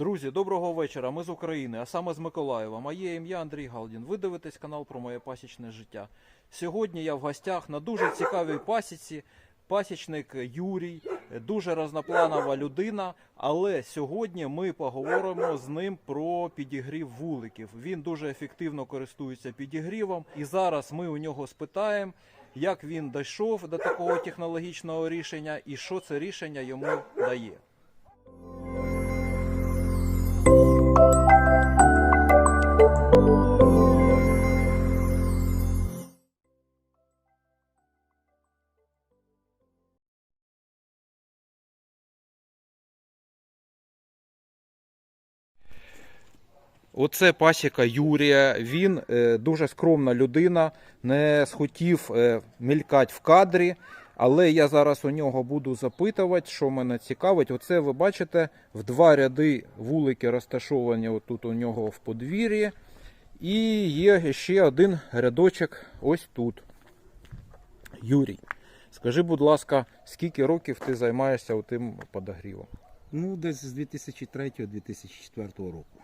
Друзі, доброго вечора. Ми з України, а саме з Миколаєва. Моє ім'я Андрій Галдін. Ви дивитесь канал про моє пасічне життя. Сьогодні я в гостях на дуже цікавій пасіці. Пасічник Юрій, дуже разнопланова людина. Але сьогодні ми поговоримо з ним про підігрів вуликів. Він дуже ефективно користується підігрівом. І зараз ми у нього спитаємо, як він дійшов до такого технологічного рішення і що це рішення йому дає. Оце пасіка Юрія. Він е, дуже скромна людина, не схотів е, мелькати в кадрі. Але я зараз у нього буду запитувати, що мене цікавить. Оце ви бачите, в два ряди вулики розташовані отут у нього в подвір'ї. І є ще один рядочок ось тут. Юрій, скажи, будь ласка, скільки років ти займаєшся тим подогрівом? Ну, десь з 2003-2004 року.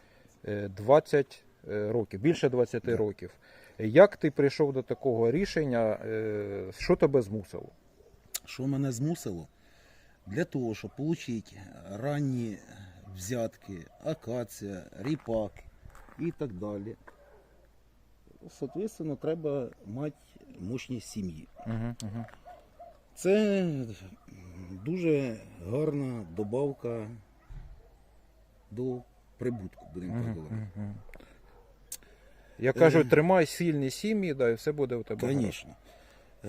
Е, 20 е, років, більше 20 Да. років. Як ти прийшов до такого рішення? Е, Що тебе змусило? Що мене змусило? Для того, щоб отримати ранні взятки, акація, ріпак і так далі. Соответственно, треба мати мощні сім'ї. Угу, угу. Це дуже гарна добавка до прибутку, будемо так говорити. Я кажу, тримай сильні сім'ї, да, і все буде у тебе. Звісно. Е,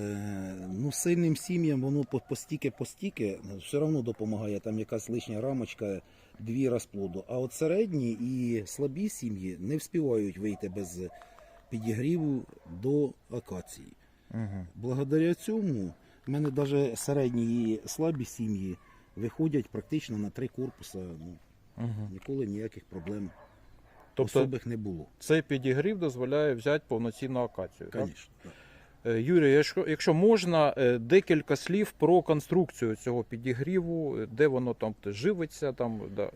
ну, сильним сім'ям воно по- постільки-постільки все одно допомагає. Там якась лишня рамочка, дві розплоду. А от середні і слабі сім'ї не вспівають вийти без підігріву до акації. Мгм. Благодаря цьому в мене навіть середні і слабі сім'ї виходять практично на три корпуси. Ну, Мгм. ніколи ніяких проблем Тобто особих не було. цей підігрів дозволяє взяти повноцінну акацію. Так? Звісно. так. Е, Юрій, якщо, якщо можна, е, декілька слів про конструкцію цього підігріву, е, де воно там живиться, там, да,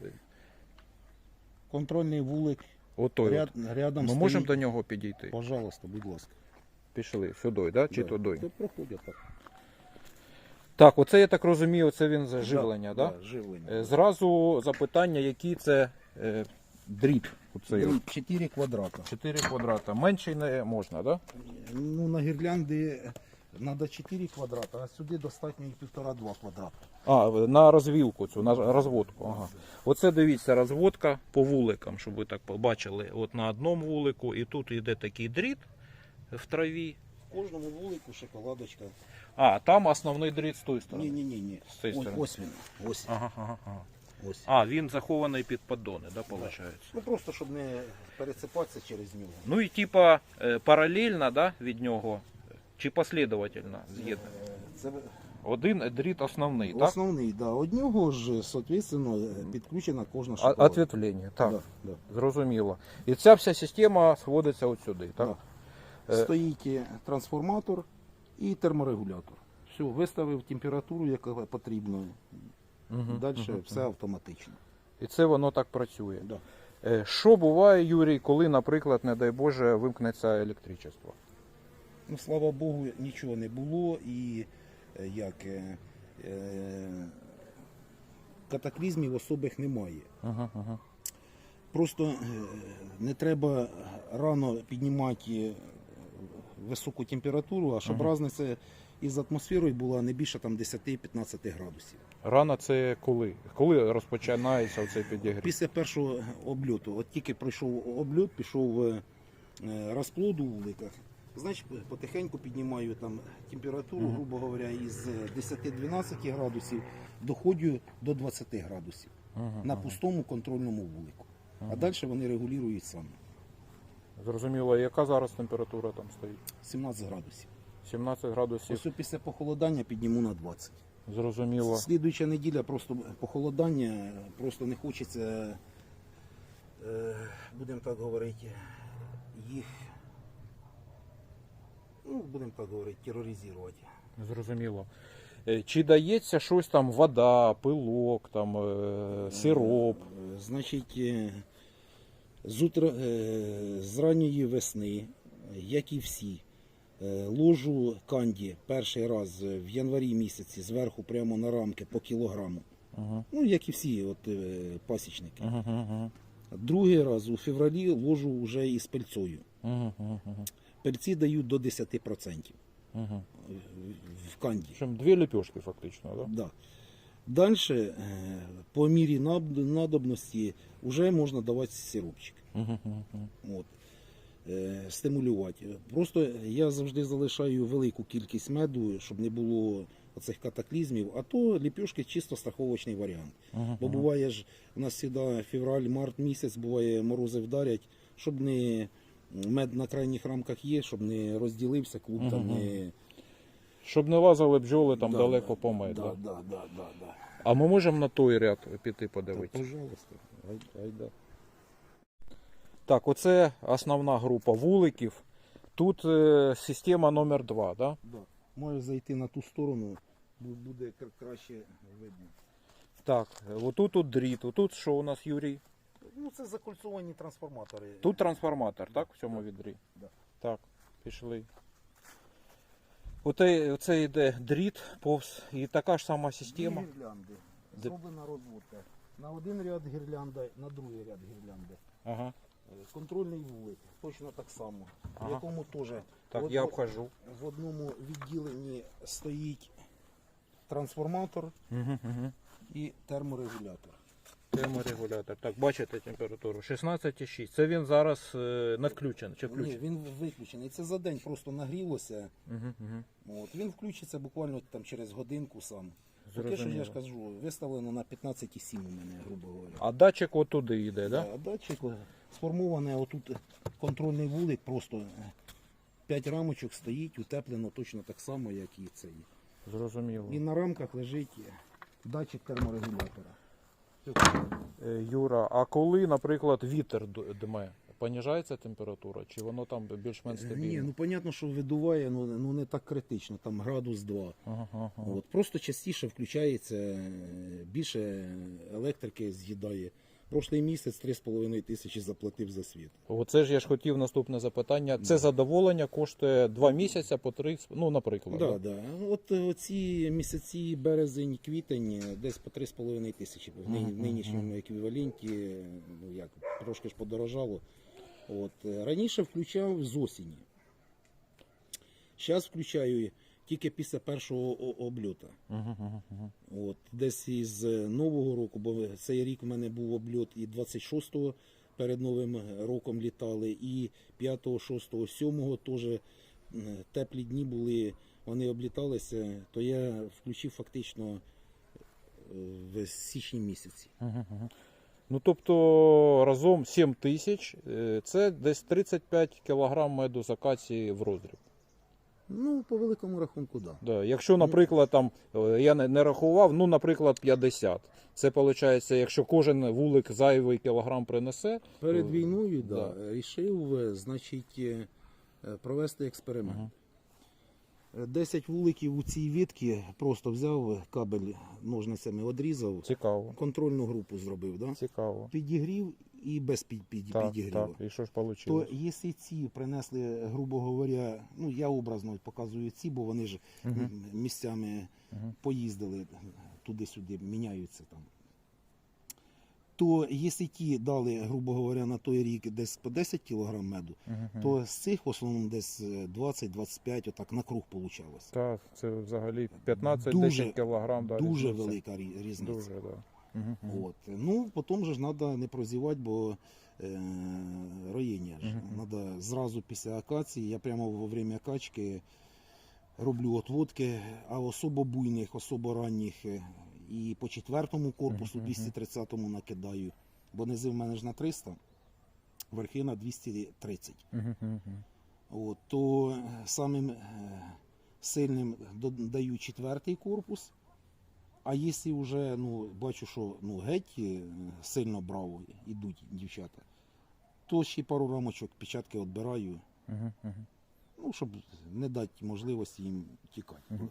Контрольний вулик отой ряд, от. рядом Ми стоїть. можемо до нього підійти? Пожалуйста, будь ласка. Пішли сюди, да? чи Да. туди? Проходять так. Так, оце я так розумію, це він за живлення, да? Да, живлення. Е, Зразу запитання, який це е, дріт. Оцей от. 4 квадрата. 4 квадрата. Менший не можна, да? Ну, на гірлянди треба 4 квадрата, а сюди достатньо і 1,5-2 квадрата. А, на розвілку цю, на розводку. Ага. Оце дивіться, розводка по вуликам, щоб ви так побачили. От на одному вулику, і тут йде такий дріт в траві. В кожному вулику шоколадочка. А, там основний дріт з тої сторони. Ні, ні, ні, ні. З цієї Ось, сторони. ось він. Ось. Ага, ага, ага. ось. А, він захований під поддони, да, виходить? Ну просто щоб не пересипатися через нього. Ну і типа е, паралельно, да, від нього, чи послідовательно з'єднано? Е, Це Один дріт основний, так? основний, да. Од нього ж, соответственно, підключена кожна А- шоколадка. Ответвлення, так. Да, да. Зрозуміло. І ця вся система сводиться от сюди, так? Да. Е. Стоїть трансформатор і терморегулятор. Все, виставив температуру, яка потрібна. Мгм, Далі мгм, все автоматично. І це воно так працює. Да. Е, Що буває, Юрій, коли, наприклад, не дай Боже, вимкнеться електричество? Ну, слава Богу, нічого не було і е, як е, катаклізмів особих немає. Ага, ага. Просто не треба рано піднімати високу температуру, а щоб Мгм. різниця із атмосферою була не більше там 10-15 градусів. Рано це коли? Коли розпочинається цей підігрів? Після першого обльоту, от тільки пройшов обльот, пішов е, розплод у вуликах. Значить, потихеньку піднімаю там температуру, Мгм. грубо говоря, із 10-12 градусів доходжу до 20 градусів Ага, на ага. пустому контрольному вулику. А далі вони регулюють самі. Зрозуміло, яка зараз температура там стоїть? 17 градусів. 17 градусів. Ось після похолодання підніму на 20. Зрозуміло. Слідуюча неділя просто похолодання, просто не хочеться, е, будемо так говорити, їх, ну, будемо так говорити, тероризувати. Зрозуміло. Е, Чи дається щось там вода, пилок, там е, сироп? Значить, з, утра, е, з ранньої весни, як і всі, е, ложу канді перший раз в январі місяці зверху прямо на рамки по кілограму. Угу. Ну, як і всі от, е, пасічники. Угу, угу, Другий раз у февралі ложу вже із пельцою. угу, угу, Пельці дають до 10% угу. в канді. Чим дві лепешки фактично, да? Да. Далі, по мірі над- надобності, вже можна давати сиропчик. Угу, угу. От. Е, Стимулювати. Просто я завжди залишаю велику кількість меду, щоб не було оцих катаклізмів, а то ліпешки чисто страховочний варіант. Бо буває ж, у нас завжди февраль-март місяць, буває морози вдарять, щоб не мед на крайніх рамках є, щоб не розділився клуб, там не Щоб не лазили бджоли там Да, далеко да, по мед. Да, Да, да, да, да, да. А ми можемо на той ряд піти подивитися? пожалуйста, ай, айда. Так, оце основна група вуликів. Тут е, система номер 2, да? Да. Може зайти на ту сторону, бу- буде кра- краще видно. Так, отут тут дріт, отут що у нас, Юрій? Ну, це закольцовані трансформатори. Тут трансформатор, так, в цьому відрі? Да. Так, пішли. Оце, оце йде дріт повз і така ж сама Дві система. гірлянди. Де- Зроблена розводка. На один ряд гірлянда, на другий ряд гірлянди. Ага. Е, Контрольний вулик, точно так само. Ага. В якому теж Так, От- я обхожу. в одному відділенні стоїть трансформатор Угу, угу. і терморегулятор. Терморегулятор. Так, бачите температуру. 16,6. Це він зараз е, не включений. Чи Ні, включений? він виключений. Це за день просто нагрілося. Угу, угу. От. Він включиться буквально там через годинку сам. Поки що я ж кажу, виставлено на 15,7 у мене, грубо говоря. А датчик отуди йде, да? А датчик о, сформований, отут контрольний вулик, просто 5 рамочок стоїть, утеплено точно так само, як і цей. Зрозуміло. І на рамках лежить датчик терморегулятора. Е, Юра, а коли, наприклад, вітер дме, поніжається температура, чи воно там більш-менш Ні, ну понятно, що видуває, ну, ну не так критично, там градус 2. Ага, ага. От, просто частіше включається, е, більше електрики з'їдає. Прошлий місяць 3,5 тисячі заплатив за світ. Оце ж я ж хотів наступне запитання. Це задоволення коштує два місяці по три, ну, наприклад. Да, да? да. От е, ці місяці березень, квітень е, десь по 3,5 тисячі в нині- нинішньому еквіваленті, е, ну як трошки ж подорожало. От е, раніше включав з осені. Зараз включаю тільки після першого обльота. Мгм, мгм, мгм. От десь із е, нового року, бо цей рік в мене був обльот і 26-го перед новим роком літали, і 5-го, 6-го, 7-го теж е, теплі дні були, вони обліталися, то я включив фактично е, в січні місяці. Мгм, мгм. Ну, тобто разом 7 тисяч, це десь 35 кілограм меду з акації в роздріб. Ну, по великому рахунку, так. Да. Да. Якщо, наприклад, там е, я не, не рахував, ну, наприклад, 50. Це виходить, якщо кожен вулик зайвий кілограм принесе. Перед то- війною да, да. рішив, е, значить, е, провести експеримент. Е, 10 вуликів у цій відки просто взяв кабель ножницями, одрізав, Цікаво. контрольну групу зробив, да? Цікаво. підігрів і без під, під, Так, підігріву. так. І що ж То вийшло? якщо ці принесли, грубо говоря, ну я образно показую ці, бо вони ж м, місцями Мгм. поїздили туди-сюди, міняються там. То якщо ті дали, грубо говоря, на той рік десь по 10 кг меду, Мгм. то з цих в основному десь е, 20-25 отак на круг получалось. Так, це взагалі 15-10 Дуже- кілограм. Да, Дуже різниця. велика рі- різниця. Дуже. Да. Мгм, мгм. От. Ну, потім же ж треба не прозівати, бо е, роєння ж. Мгм. Надо зразу після акації. Я прямо во время качки роблю отводки, а особо буйних, особо ранніх. е, І по четвертому корпусу, Мгм, мгм. 230-му накидаю. Бо низи в мене ж на 300, верхи на 230. Мгм, мгм. От, то самим е, сильним додаю четвертий корпус. А якщо вже ну, бачу, що ну, геть е, сильно браво йдуть дівчата, то ще пару рамочок печатки відбираю, Мгм, мгм. ну, щоб не дати можливості їм тікати. Мгм.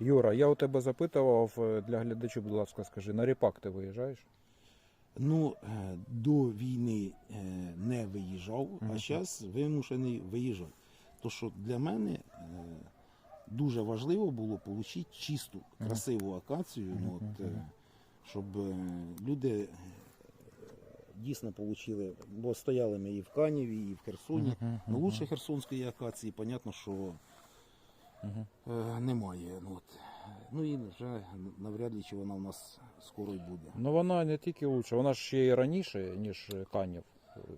Юра, я у тебе запитував е, для глядачів, будь ласка, скажи, на ріпак ти виїжджаєш? Ну, е, до війни не виїжджав, а зараз вимушений виїжджати. То що для мене дуже важливо було отримати чисту, красиву акацію, ну, от, е, щоб е, люди е, дійсно отримали, бо стояли ми і в Каніві, і в Херсоні. Ну, лучше херсонської акації, понятно, що е, немає. Ну, от. ну і вже навряд ли чи вона у нас скоро й буде. Ну вона не тільки лучше, вона ж ще й раніше, ніж канів.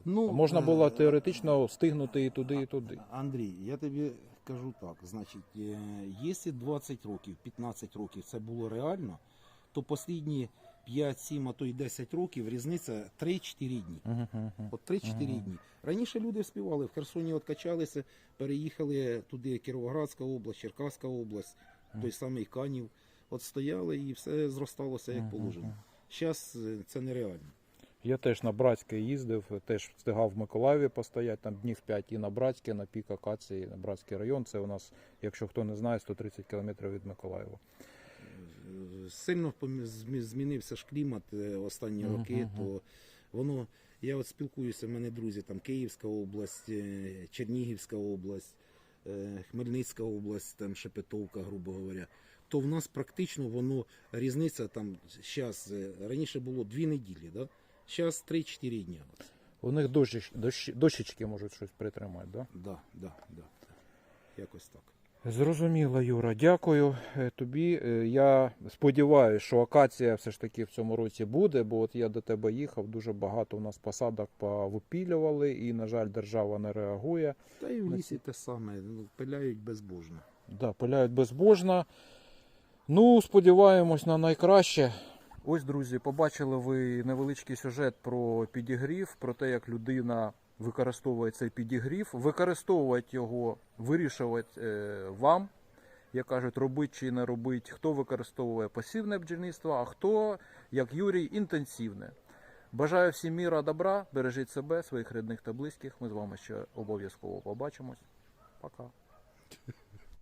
Ну, Можна е, було теоретично встигнути і туди, і туди. Андрій, я тобі кажу так: значить, е, якщо 20 років, 15 років це було реально, то останні 5-7, а то й 10 років різниця 3-4 дні. От 3-4 Ага. дні. Раніше люди співали, в Херсоні откачалися, переїхали туди Кіровоградська область, Черкаська область, той самий Канів. От стояли і все зросталося як положено. Зараз це нереально. Я теж на Братське їздив, теж встигав в Миколаєві постояти, там днів 5 і на Братське, на пік акації, на Братський район. Це у нас, якщо хто не знає, 130 кілометрів від Миколаєва. Сильно змінився ж клімат е, останні роки, мгм. то воно. Я от спілкуюся, в мене друзі, там Київська область, е, Чернігівська область, е, Хмельницька область, там Шепетовка, грубо говоря. То в нас практично воно різниця там зараз раніше було дві неділі, да? Зараз 3-4 дня. От. У них дощ, дощ, дощечки можуть щось притримати, да? Да, да, да. Якось так. Зрозуміло, Юра, дякую е, тобі. Е, Я сподіваюся, що акація все ж таки в цьому році буде, бо от я до тебе їхав, дуже багато у нас посадок повипілювали, і, на жаль, держава не реагує. Та і в лісі те саме, ну, пиляють безбожно. Да, пиляють безбожно. Ну, сподіваємось на найкраще. Ось, друзі, побачили ви невеличкий сюжет про підігрів, про те, як людина використовує цей підігрів. Використовувати його, вирішувати е, вам. Як кажуть, робить чи не робить, хто використовує пасивне бджільництво, а хто, як Юрій, інтенсивне. Бажаю всім міра, добра, бережіть себе, своїх рідних та близьких. Ми з вами ще обов'язково побачимось. Пока.